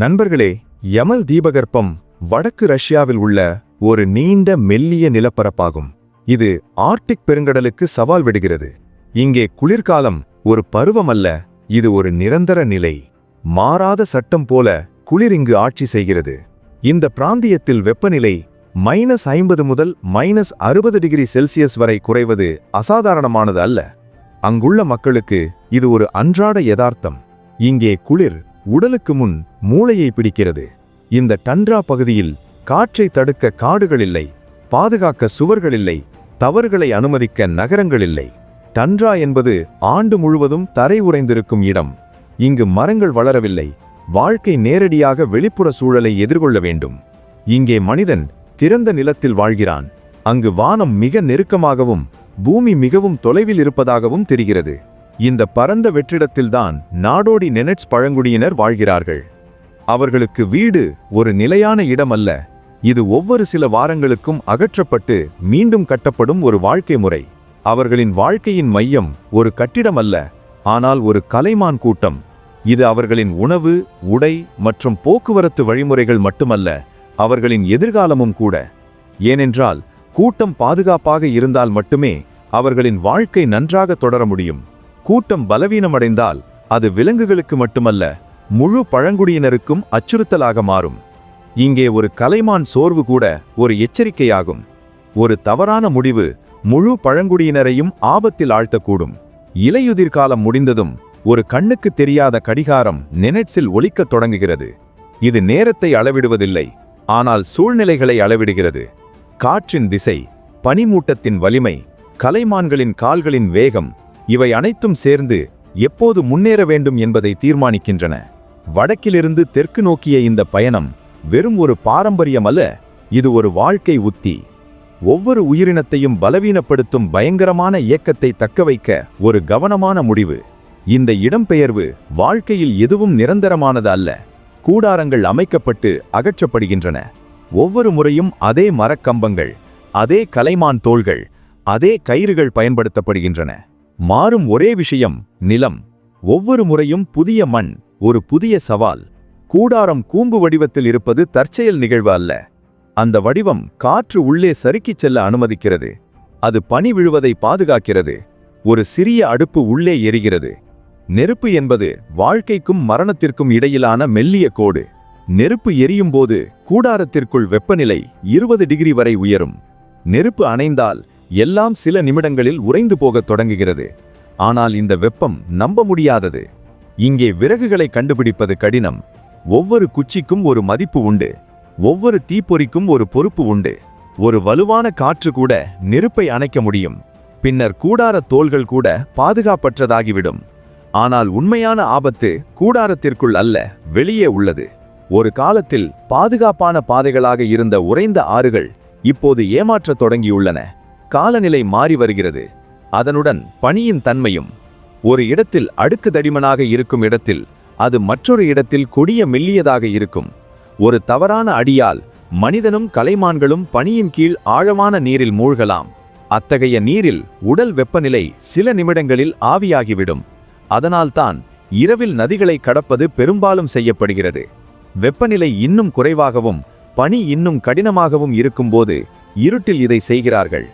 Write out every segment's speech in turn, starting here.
நண்பர்களே யமல் தீபகற்பம் வடக்கு ரஷ்யாவில் உள்ள ஒரு நீண்ட மெல்லிய நிலப்பரப்பாகும். இது ஆர்க்டிக் பெருங்கடலுக்கு சவால் விடுகிறது. இங்கே குளிர்காலம் ஒரு பருவம் அல்ல இது ஒரு நிரந்தர நிலை. மாறாத சட்டம் போல குளிர் இங்கு ஆட்சி செய்கிறது. இந்த பிராந்தியத்தில் வெப்பநிலை மைனஸ் ஐம்பது முதல் மைனஸ் அறுபது டிகிரி செல்சியஸ் வரை குறைவது அசாதாரணமானது அல்ல. அங்குள்ள மக்களுக்கு இது ஒரு அன்றாட யதார்த்தம். இங்கே குளிர் உடலுக்கு முன் மூளையை பிடிக்கிறது. இந்த டண்ட்ரா பகுதியில் காற்றை தடுக்க காடுகள் இல்லை பாதுகாக்க சுவர்கள் இல்லை தவறுகளை அனுமதிக்க நகரங்கள் இல்லை. டண்ட்ரா என்பது ஆண்டு முழுவதும் தரை உறைந்திருக்கும் இடம். இங்கு மரங்கள் வளரவில்லை வாழ்க்கை நேரடியாக வெளிப்புற சூழலை எதிர்கொள்ள வேண்டும். இங்கே மனிதன் திறந்த நிலத்தில் வாழ்கிறான். அங்கு வானம் மிக நெருக்கமாகவும் பூமி மிகவும் தொலைவில் இருப்பதாகவும் தெரிகிறது. இந்த பரந்த வெற்றிடத்தில்தான் நாடோடி நெனட்ஸ் பழங்குடியினர் வாழ்கிறார்கள். அவர்களுக்கு வீடு ஒரு நிலையான இடம் அல்ல இது ஒவ்வொரு சில வாரங்களுக்கும் அகற்றப்பட்டு மீண்டும் கட்டப்படும் ஒரு வாழ்க்கை முறை. அவர்களின் வாழ்க்கையின் மையம் ஒரு கட்டிடம் அல்ல ஆனால் ஒரு கலைமான் கூட்டம். இது அவர்களின் உணவு உடை மற்றும் போக்குவரத்து வழிமுறைகள் மட்டுமல்ல அவர்களின் எதிர்காலமும் கூட. ஏனென்றால் கூட்டம் பாதுகாப்பாக இருந்தால் மட்டுமே அவர்களின் வாழ்க்கை நன்றாக தொடர முடியும். கூட்டம் பலவீனமடைந்தால் அது விலங்குகளுக்கு மட்டுமல்ல முழு பழங்குடியினருக்கும் அச்சுறுத்தலாக மாறும். இங்கே ஒரு கலைமான் சோர்வு கூட ஒரு எச்சரிக்கையாகும். ஒரு தவறான முடிவு முழு பழங்குடியினரையும் ஆபத்தில் ஆழ்த்தக்கூடும். இலையுதிர் காலம் முடிந்ததும் ஒரு கண்ணுக்கு தெரியாத கடிகாரம் நெனட்ஸில் ஒலிக்கத் தொடங்குகிறது. இது நேரத்தை அளவிடுவதில்லை ஆனால் சூழ்நிலைகளை அளவிடுகிறது. காற்றின் திசை பனிமூட்டத்தின் வலிமை கலைமான்களின் கால்களின் வேகம் இவை அனைத்தும் சேர்ந்து எப்போது முன்னேற வேண்டும் என்பதை தீர்மானிக்கின்றன. வடக்கிலிருந்து தெற்கு நோக்கிய இந்த பயணம் வெறும் ஒரு பாரம்பரியம் அல்ல இது ஒரு வாழ்க்கை உத்தி. ஒவ்வொரு உயிரினத்தையும் பலவீனப்படுத்தும் பயங்கரமான இயக்கத்தை தக்கவைக்க ஒரு கவனமான முடிவு. இந்த இடம்பெயர்வு வாழ்க்கையில் எதுவும் நிரந்தரமானது அல்ல கூடாரங்கள் அமைக்கப்பட்டு அகற்றப்படுகின்றன. ஒவ்வொரு முறையும் அதே மரக்கம்பங்கள் அதே கலைமான் தோள்கள் அதே கயிறுகள் பயன்படுத்தப்படுகின்றன. மாறும் ஒரே விஷயம் நிலம். ஒவ்வொரு முறையும் புதிய மண் ஒரு புதிய சவால். கூடாரம் கூம்பு வடிவத்தில் இருப்பது தற்செயல் நிகழ்வு அல்ல. அந்த வடிவம் காற்று உள்ளே சறுக்கிச் செல்ல அனுமதிக்கிறது. அது பனி விழுவதை பாதுகாக்கிறது. ஒரு சிறிய அடுப்பு உள்ளே எரிகிறது. நெருப்பு என்பது வாழ்க்கைக்கும் மரணத்திற்கும் இடையிலான மெல்லிய கோடு. நெருப்பு எரியும் போது கூடாரத்திற்குள் வெப்பநிலை இருபது டிகிரி வரை உயரும். நெருப்பு அணைந்தால் எல்லாம் சில நிமிடங்களில் உறைந்து போகத் தொடங்குகிறது. ஆனால் இந்த வெப்பம் நம்ப முடியாதது. இங்கே விறகுகளை கண்டுபிடிப்பது கடினம். ஒவ்வொரு குச்சிக்கும் ஒரு மதிப்பு உண்டு. ஒவ்வொரு தீப்பொறிக்கும் ஒரு பொறுப்பு உண்டு. ஒரு வலுவான காற்று கூட நெருப்பை அணைக்க முடியும். பின்னர் கூடார தோள்கள் கூட பாதுகாப்பற்றதாகிவிடும். ஆனால் உண்மையான ஆபத்து கூடாரத்திற்குள் அல்ல வெளியே உள்ளது. ஒரு காலத்தில் பாதுகாப்பான பாதைகளாக இருந்த உறைந்த ஆறுகள் இப்போது ஏமாற்றத் தொடங்கியுள்ளன. காலநிலை மாறி வருகிறது. அதனுடன் பனியின் தன்மையும் ஒரு இடத்தில் அடுக்கு தடிமனாக இருக்கும் இடத்தில் அது மற்றொரு இடத்தில் கொடிய மெல்லியதாக இருக்கும். ஒரு தவறான அடியால் மனிதனும் கலைமான்களும் பனியின் கீழ் ஆழமான நீரில் மூழ்கலாம். அத்தகைய நீரில் உடல் வெப்பநிலை சில நிமிடங்களில் ஆவியாகிவிடும். அதனால்தான் இரவில் நதிகளை கடப்பது பெரும்பாலும் செய்யப்படுகிறது. வெப்பநிலை இன்னும் குறைவாகவும் பனி இன்னும் கடினமாகவும் இருக்கும்போது இருட்டில் இதை செய்கிறார்கள்.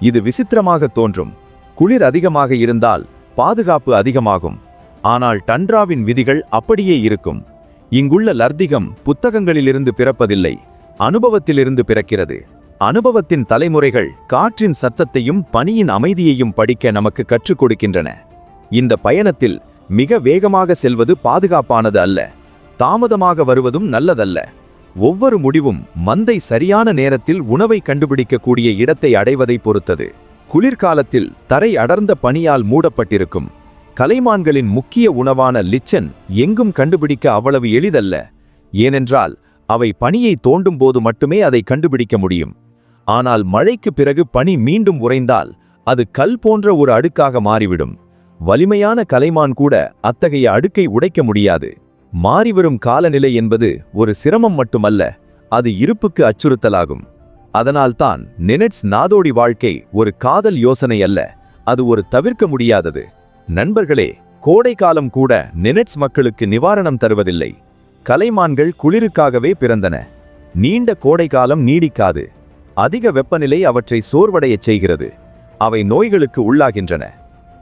இது விசித்திரமாக தோன்றும். குளிர் அதிகமாக இருந்தால் பாதுகாப்பு அதிகமாகும். ஆனால் டண்ட்ராவின் விதிகள் அப்படியே இருக்கும். இங்குள்ள லர்திகம் புத்தகங்களிலிருந்து பிறப்பதில்லை. அனுபவத்திலிருந்து பிறக்கிறது. அனுபவத்தின் தலைமுறைகள் காற்றின் சத்தத்தையும் பனியின் அமைதியையும் படிக்க நமக்கு கற்றுக் கொடுக்கின்றன. இந்த பயணத்தில் மிக வேகமாக செல்வது பாதுகாப்பானது அல்ல. தாமதமாக வருவதும் நல்லதல்ல. ஒவ்வொரு முடிவும் மந்தை சரியான நேரத்தில் உணவை கண்டுபிடிக்கக்கூடிய இடத்தை அடைவதை பொறுத்தது. குளிர்காலத்தில் தரை அடர்ந்த பனியால் மூடப்பட்டிருக்கும். கலைமான்களின் முக்கிய உணவான லிச்சன் எங்கும் கண்டுபிடிக்க அவ்வளவு எளிதல்ல. ஏனென்றால் அவை பனியை தோண்டும் போது மட்டுமே அதை கண்டுபிடிக்க முடியும். ஆனால் மழைக்கு பிறகு பனி மீண்டும் உறைந்தால் அது கல் போன்ற ஒரு அடுக்காக மாறிவிடும். வலிமையான கலைமான் கூட அத்தகைய அடுக்கை உடைக்க முடியாது. மாறிவரும் காலநிலை என்பது ஒரு சிரமம் மட்டுமல்ல அது இருப்புக்கு அச்சுறுத்தலாகும். அதனால்தான் நெனட்ஸ் நாதோடி வாழ்க்கை ஒரு காதல் யோசனை அல்ல அது ஒரு தவிர்க்க முடியாதது. நண்பர்களே கோடை காலம் கூட நெனட்ஸ் மக்களுக்கு நிவாரணம் தருவதில்லை. கலைமான்கள் குளிருக்காகவே பிறந்தன. நீண்ட கோடை காலம் நீடிக்காது. அதிக வெப்பநிலை அவற்றை சோர்வடையச் செய்கிறது. அவை நோய்களுக்கு உள்ளாகின்றன.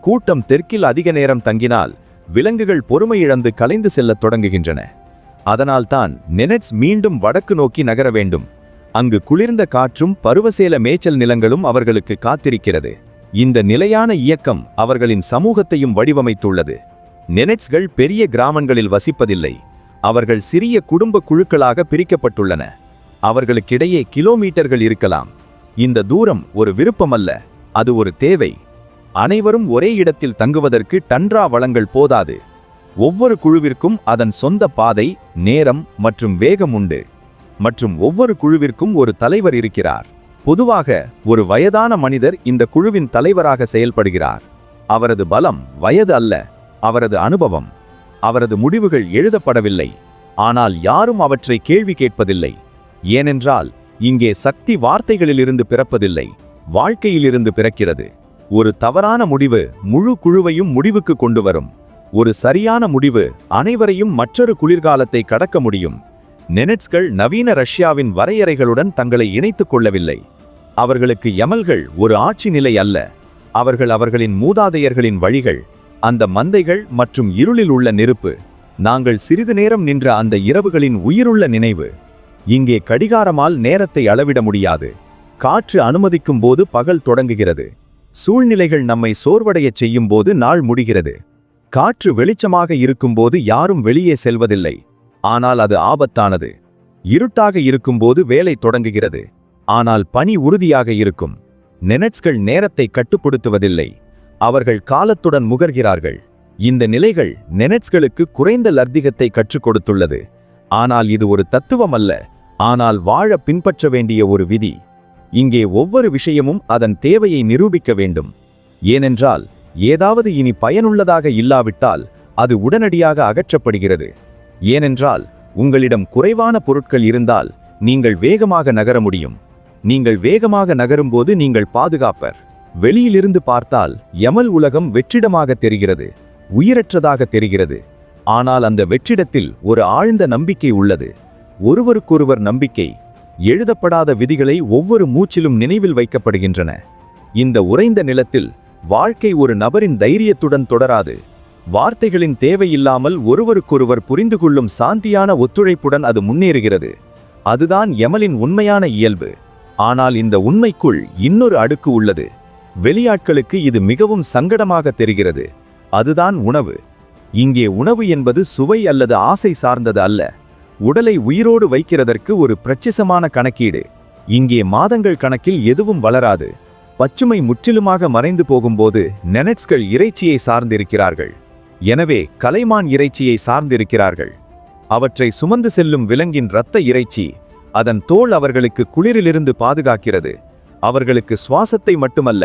கூட்டம் தெற்கில் அதிக நேரம் தங்கினால் விலங்குகள் பொறுமை இழந்து கலைந்து செல்லத் தொடங்குகின்றன. அதனால்தான் நெனட்ஸ் மீண்டும் வடக்கு நோக்கி நகர வேண்டும். அங்கு குளிர்ந்த காற்றும் பருவசேல மேய்ச்சல் நிலங்களும் அவர்களுக்கு காத்திருக்கிறது. இந்த நிலையான இயக்கம் அவர்களின் சமூகத்தையும் வடிவமைத்துள்ளது. நெனட்ஸ்கள் பெரிய கிராமங்களில் வசிப்பதில்லை. அவர்கள் சிறிய குடும்ப குழுக்களாக பிரிக்கப்பட்டுள்ளன. அவர்களுக்கிடையே கிலோமீட்டர்கள் இருக்கலாம். இந்த தூரம் ஒரு விருப்பமல்ல. அது ஒரு தேவை. அனைவரும் ஒரே இடத்தில் தங்குவதற்கு டன்ரா வளங்கள் போதாது. ஒவ்வொரு குழுவிற்கும் அதன் சொந்த பாதை நேரம் மற்றும் வேகம் உண்டு. மற்றும் ஒவ்வொரு குழுவிற்கும் ஒரு தலைவர் இருக்கிறார். பொதுவாக ஒரு வயதான மனிதர் இந்த குழுவின் தலைவராக செயல்படுகிறார். அவரது பலம் வயது அல்ல அவரது அனுபவம். அவரது முடிவுகள் எழுதப்படவில்லை. ஆனால் யாரும் அவற்றை கேள்வி கேட்பதில்லை. ஏனென்றால் இங்கே சக்தி வார்த்தைகளிலிருந்து பிறப்பதில்லை வாழ்க்கையிலிருந்து பிறக்கிறது. ஒரு தவறான முடிவு முழு குழுவையும் முடிவுக்கு கொண்டு வரும் ஒரு சரியான முடிவு அனைவரையும் மற்றொரு குளிர்காலத்தை கடக்க முடியும். நெனட்ஸ்கள் நவீன ரஷ்யாவின் வரையறைகளுடன் தங்களை இணைத்துக் கொள்ளவில்லை. அவர்களுக்கு யமல்கள் ஒரு ஆட்சி நிலை அல்ல. அவர்கள் அவர்களின் மூதாதையர்களின் வழிகள் அந்த மந்தைகள் மற்றும் இருளில் உள்ள நெருப்பு. நாங்கள் சிறிது நேரம் நின்ற அந்த இரவுகளின் உயிருள்ள நினைவு. இங்கே கடிகாரமால் நேரத்தை அளவிட முடியாது. காற்று அனுமதிக்கும் போது பகல் தொடங்குகிறது. சூழ்நிலைகள் நம்மை சோர்வடையச் செய்யும் போது நாள் முடிகிறது. காற்று வெளிச்சமாக இருக்கும்போது யாரும் வெளியே செல்வதில்லை. ஆனால் அது ஆபத்தானது. இருட்டாக இருக்கும்போது வேலை தொடங்குகிறது. ஆனால் பனி உறுதியாக இருக்கும். நெனட்ஸ்கள் நேரத்தை கட்டுப்படுத்துவதில்லை. அவர்கள் காலத்துடன் முகர்கிறார்கள். இந்த நிலைகள் நெனட்ஸ்களுக்கு குறைந்த லர்திகத்தை கற்றுக் கொடுத்துள்ளது. ஆனால் இது ஒரு தத்துவம் அல்ல ஆனால் வாழ பின்பற்ற வேண்டிய ஒரு விதி. இங்கே ஒவ்வொரு விஷயமும் அதன் தேவையை நிரூபிக்க வேண்டும். ஏனென்றால் ஏதாவது இனி பயனுள்ளதாக இல்லாவிட்டால் அது உடனடியாக அகற்றப்படுகிறது. ஏனென்றால் உங்களிடம் குறைவான பொருட்கள் இருந்தால் நீங்கள் வேகமாக நகர முடியும். நீங்கள் வேகமாக நகரும்போது நீங்கள் பாதுகாப்பர். வெளியிலிருந்து பார்த்தால் யமல் உலகம் வெற்றிடமாக தெரிகிறது உயிரற்றதாக தெரிகிறது. ஆனால் அந்த வெற்றிடத்தில் ஒரு ஆழ்ந்த நம்பிக்கை உள்ளது. ஒருவருக்கொருவர் நம்பிக்கை எழுதப்படாத விதிகளை ஒவ்வொரு மூச்சிலும் நினைவில் வைக்கப்படுகின்றன. இந்த உறைந்த நிலத்தில் வாழ்க்கை ஒரு நபரின் தைரியத்துடன் தொடராது. வார்த்தைகளின் தேவையில்லாமல் ஒருவருக்கொருவர் புரிந்து கொள்ளும் சாந்தியான ஒத்துழைப்புடன் அது முன்னேறுகிறது. அதுதான் எமலின் உண்மையான இயல்பு. ஆனால் இந்த உண்மைக்குள் இன்னொரு அடுக்கு உள்ளது. வெளியாட்களுக்கு இது மிகவும் சங்கடமாக தெரிகிறது. அதுதான் உணவு. இங்கே உணவு என்பது சுவை அல்லது ஆசை சார்ந்தது அல்ல. உடலை உயிரோடு வைக்கிறதற்கு ஒரு பிரச்சிசமான கணக்கீடு. இங்கே மாதங்கள் கணக்கில் எதுவும் வளராது. பச்சுமை முற்றிலுமாக மறைந்து போகும்போது நெனட்ஸ்கள் இறைச்சியை சார்ந்திருக்கிறார்கள். எனவே கலைமான் இறைச்சியை சார்ந்திருக்கிறார்கள். அவற்றை சுமந்து செல்லும் விலங்கின் இரத்த இறைச்சி அதன் தோல் அவர்களுக்கு குளிரிலிருந்து பாதுகாக்கிறது. அவர்களுக்கு சுவாசத்தை மட்டுமல்ல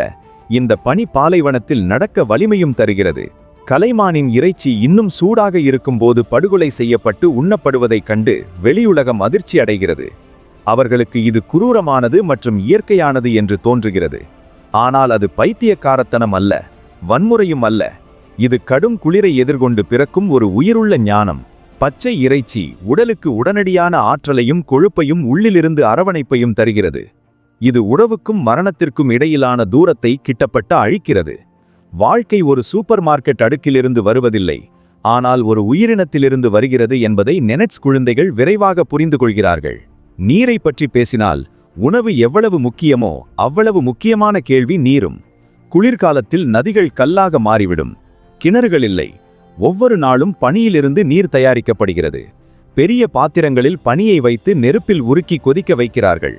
இந்த பனி பாலைவனத்தில் நடக்க வலிமையும் தருகிறது. கலைமானின் இறைச்சி இன்னும் சூடாக இருக்கும்போது படுகொலை செய்யப்பட்டு உண்ணப்படுவதைக் கண்டு வெளியுலகம் அதிர்ச்சி அடைகிறது. அவர்களுக்கு இது குரூரமானது மற்றும் இயற்கையானது என்று தோன்றுகிறது. ஆனால் அது பைத்தியக்காரத்தனம் அல்ல வன்முறையும் அல்ல. இது கடும் குளிரை எதிர்கொண்டு பிறக்கும் ஒரு உயிருள்ள ஞானம். பச்சை இறைச்சி உடலுக்கு உடனடியான ஆற்றலையும் கொழுப்பையும் உள்ளிலிருந்து அரவணைப்பையும் தருகிறது. இது உறவுக்கும் மரணத்திற்கும் இடையிலான தூரத்தை கிட்டப்பட்ட அழிக்கிறது. வாழ்க்கை ஒரு சூப்பர் மார்க்கெட் அடுக்கிலிருந்து வருவதில்லை. ஆனால் ஒரு உயிரினத்திலிருந்து வருகிறது என்பதை நெனட்ஸ் குழந்தைகள் விரைவாக புரிந்து கொள்கிறார்கள். நீரை பற்றி பேசினால் உணவு எவ்வளவு முக்கியமோ அவ்வளவு முக்கியமான கேள்வி நீரும். குளிர்காலத்தில் நதிகள் கல்லாக மாறிவிடும். கிணறுகள் இல்லை. ஒவ்வொரு நாளும் பனியிலிருந்து நீர் தயாரிக்கப்படுகிறது. பெரிய பாத்திரங்களில் பனியை வைத்து நெருப்பில் உருக்கி கொதிக்க வைக்கிறார்கள்.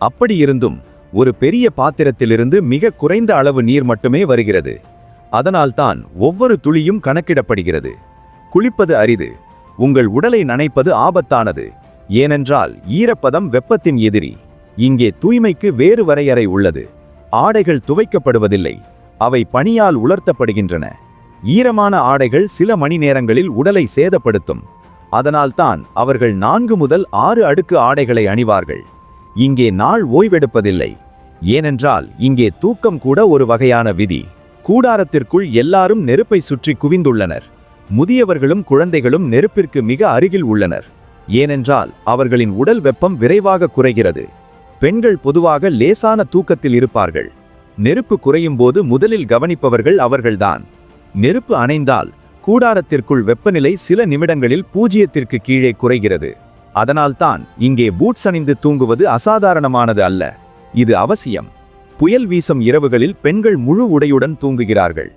அப்படியிருந்தும் ஒரு பெரிய பாத்திரத்திலிருந்து மிக குறைந்த அளவு நீர் மட்டுமே வருகிறது. அதனால்தான் ஒவ்வொரு துளியும் கணக்கிடப்படுகிறது. குளிப்பது அரிது. உங்கள் உடலை நனைப்பது ஆபத்தானது. ஏனென்றால் ஈரப்பதம் வெப்பத்தின் எதிரி. இங்கே தூய்மைக்கு வேறு வரையறை உள்ளது. ஆடைகள் துவைக்கப்படுவதில்லை. அவை பனியால் உலர்த்தப்படுகின்றன. ஈரமான ஆடைகள் சில மணி நேரங்களில் உடலை சேதப்படுத்தும். அதனால்தான் அவர்கள் நான்கு முதல் ஆறு அடுக்கு ஆடைகளை அணிவார்கள். இங்கே நாள் ஓய்வெடுப்பதில்லை. ஏனென்றால் இங்கே தூக்கம் கூட ஒரு வகையான விதி. கூடாரத்திற்குள் எல்லாரும் நெருப்பை சுற்றி குவிந்துள்ளனர். முதியவர்களும் குழந்தைகளும் நெருப்பிற்கு மிக அருகில் உள்ளனர். ஏனென்றால் அவர்களின் உடல் வெப்பம் விரைவாக குறைகிறது. பெண்கள் பொதுவாக லேசான தூக்கத்தில் இருப்பார்கள். நெருப்பு குறையும் போது முதலில் கவனிப்பவர்கள் அவர்கள்தான். நெருப்பு அணைந்தால் கூடாரத்திற்குள் வெப்பநிலை சில நிமிடங்களில் பூஜ்ஜியத்திற்கு கீழே குறைகிறது. அதனால்தான் இங்கே பூட்ஸ் அணிந்து தூங்குவது அசாதாரணமானது அல்ல. இது அவசியம். புயல் வீசும் இரவுகளில் பெண்கள் முழு உடையுடன் தூங்குகிறார்கள்.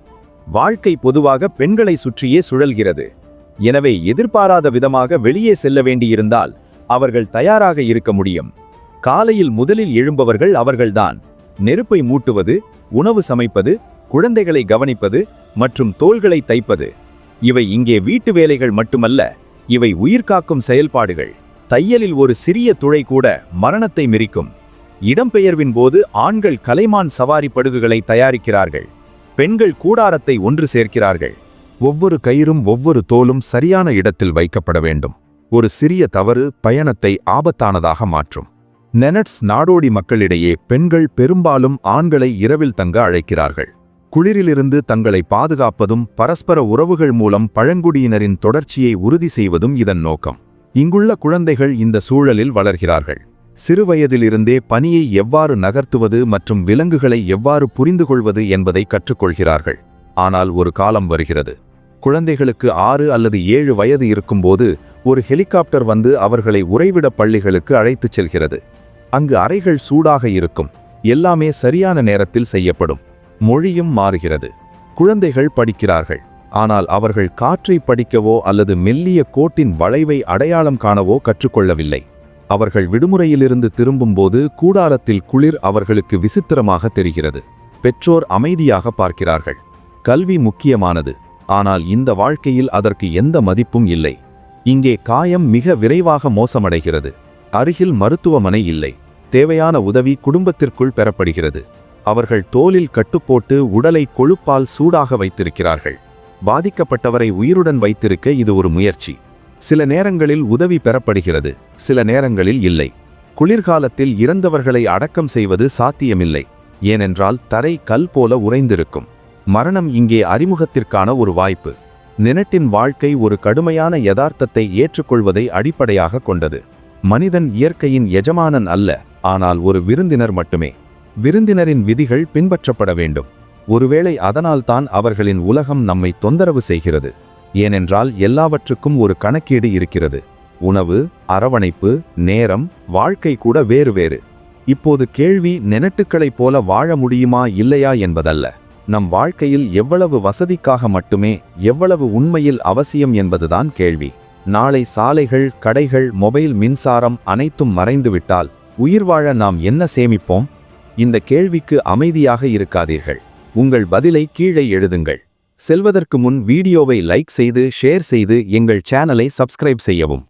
வாழ்க்கை பொதுவாக பெண்களை சுற்றியே சுழல்கிறது. எனவே எதிர்பாராத விதமாக வெளியே செல்ல வேண்டியிருந்தால் அவர்கள் தயாராக இருக்க முடியும். காலையில் முதலில் எழும்பவர்கள் அவர்கள்தான். நெருப்பை மூட்டுவது உணவு சமைப்பது குழந்தைகளை கவனிப்பது மற்றும் தோள்களை தைப்பது. இவை இங்கே வீட்டு வேலைகள் மட்டுமல்ல இவை உயிர்காக்கும் செயல்பாடுகள். தையலில் ஒரு சிறிய துளை கூட மரணத்தை மிரிக்கும். இடம்பெயர்வின் போது ஆண்கள் கலைமான் சவாரி படுகுகளை தயாரிக்கிறார்கள். பெண்கள் கூடாரத்தை ஒன்று சேர்க்கிறார்கள். ஒவ்வொரு கயிறும் ஒவ்வொரு தோலும் சரியான இடத்தில் வைக்கப்பட வேண்டும். ஒரு சிறிய தவறு பயணத்தை ஆபத்தானதாக மாற்றும். நெனட்ஸ் நாடோடி மக்களிடையே பெண்கள் பெரும்பாலும் ஆண்களை இரவில் தங்க அழைக்கிறார்கள். குளிரிலிருந்து தங்களை பாதுகாப்பதும் பரஸ்பர உறவுகள் மூலம் பழங்குடியினரின் தொடர்ச்சியை உறுதி செய்வதும் இதன் நோக்கம். இங்குள்ள குழந்தைகள் இந்த சூழலில் வளர்கிறார்கள். சிறுவயதிலிருந்தே பனியை எவ்வாறு நகர்த்துவது மற்றும் விலங்குகளை எவ்வாறு புரிந்து கொள்வது என்பதை கற்றுக்கொள்கிறார்கள். ஆனால் ஒரு காலம் வருகிறது. குழந்தைகளுக்கு ஆறு அல்லது ஏழு வயது இருக்கும்போது ஒரு ஹெலிகாப்டர் வந்து அவர்களை உறைவிட பள்ளிகளுக்கு அழைத்துச் செல்கிறது. அங்கு அறைகள் சூடாக இருக்கும். எல்லாமே சரியான நேரத்தில் செய்யப்படும். மொழியும் மாறுகிறது. குழந்தைகள் படிக்கிறார்கள். ஆனால் அவர்கள் காற்றை படிக்கவோ அல்லது மெல்லிய கோட்டின் வளைவை அடையாளம் காணவோ கற்றுக்கொள்ளவில்லை. அவர்கள் விடுமுறையிலிருந்து திரும்பும்போது கூடாரத்தில் குளிர் அவர்களுக்கு விசித்திரமாக தெரிகிறது. பெற்றோர் அமைதியாக பார்க்கிறார்கள். கல்வி முக்கியமானது. ஆனால் இந்த வாழ்க்கையில் அதற்கு எந்த மதிப்பும் இல்லை. இங்கே காயம் மிக விரைவாக மோசமடைகிறது. அருகில் மருத்துவமனை இல்லை. தேவையான உதவி குடும்பத்திற்குள் பெறப்படுகிறது. அவர்கள் தோலில் கட்டுப்போட்டு உடலை கொழுப்பால் சூடாக வைத்திருக்கிறார்கள். பாதிக்கப்பட்டவரை உயிருடன் வைத்திருக்க இது ஒரு முயற்சி. சில நேரங்களில் உதவி பெறப்படுகிறது சில நேரங்களில் இல்லை. குளிர்காலத்தில் இறந்தவர்களை அடக்கம் செய்வது சாத்தியமில்லை ஏனென்றால் தரை கல் போல உறைந்திருக்கும். மரணம் இங்கே அறிமுகத்திற்கான ஒரு வாய்ப்பு. நினட்டின் வாழ்க்கை ஒரு கடுமையான யதார்த்தத்தை ஏற்றுக்கொள்வதை அடிப்படையாக கொண்டது. மனிதன் இயற்கையின் எஜமானன் அல்ல ஆனால் ஒரு விருந்தினர் மட்டுமே. விருந்தினரின் விதிகள் பின்பற்றப்பட வேண்டும். ஒருவேளை அதனால்தான் அவர்களின் உலகம் நம்மை தொந்தரவு செய்கிறது. ஏனென்றால் எல்லாவற்றுக்கும் ஒரு கணக்கீடு இருக்கிறது. உணவு அரவணைப்பு நேரம் வாழ்க்கை கூட வேறு வேறு. இப்போது கேள்வி நெனட்டுக்களைப் போல வாழ முடியுமா இல்லையா என்பதல்ல. நம் வாழ்க்கையில் எவ்வளவு வசதிக்காக மட்டுமே எவ்வளவு உண்மையில் அவசியம் என்பதுதான் கேள்வி. நாளை சாலைகள் கடைகள் மொபைல் மின்சாரம் அனைத்தும் மறைந்துவிட்டால் உயிர் வாழ நாம் என்ன சேமிப்போம்? இந்த கேள்விக்கு அமைதியாக இருக்காதீர்கள். உங்கள் பதிலை கீழே எழுதுங்கள். செல்வதற்கு முன் வீடியோவை லைக் செய்து ஷேர் செய்து எங்கள் சேனலை சப்ஸ்கிரைப் செய்யவும்.